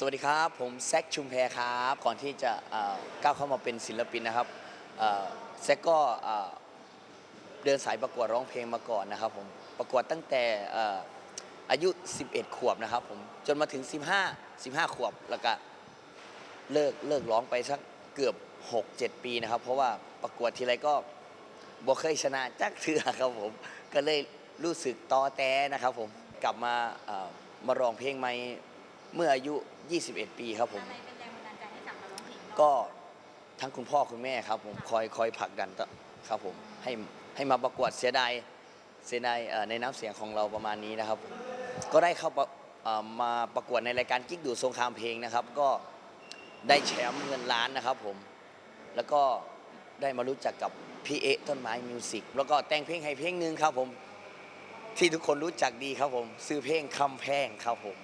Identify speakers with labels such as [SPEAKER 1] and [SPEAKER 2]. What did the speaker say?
[SPEAKER 1] สวัสดีครับ ผมแซคชุมแพรครับ ก่อนที่จะก้าวเข้ามาเป็นศิลปินนะครับแซคก็เดินสายประกวดร้องเพลงมาก่อนนะครับผมประกวดตั้งแต่อายุ 11 ขวบนะครับผมจนมาถึง 15 15 ขวบแล้วก็เลิกเลิกร้องไปสักเกือบ 6-7 ปีนะครับ เพราะว่าประกวดทีไรก็บ่เคยชนะจักเทือครับผมก็เลยรู้สึกตอแต้นะครับผมกลับมามาร้องเพลงใหม่ เมื่ออายุ 21 ปีครับผม
[SPEAKER 2] อะไรเป็นแรงบันดาลใจให้กลับมาร้องเพลง
[SPEAKER 1] ก็ทั้งคุณพ่อคุณแม่ครับผมคอยคอยผลักดันตครับผมให้ให้มาประกวดเสียดายเสียดายเอ่อในน้ำเสียงของเราประมาณนี้นะครับผมก็ได้เข้าประเอ่อมาประกวดในรายการกิ๊กดูดสงครามเพลงนะครับ ก็ได้แชมป์เงินล้านนะครับผม แล้วก็ได้มารู้จักกับพี่เอะต้นไม้มิวสิกแล้วก็แต่งเพลงให้เพลงหนึ่งครับผม ที่ทุกคนรู้จักดีครับผม ซื้อเพลงคำแพงครับผม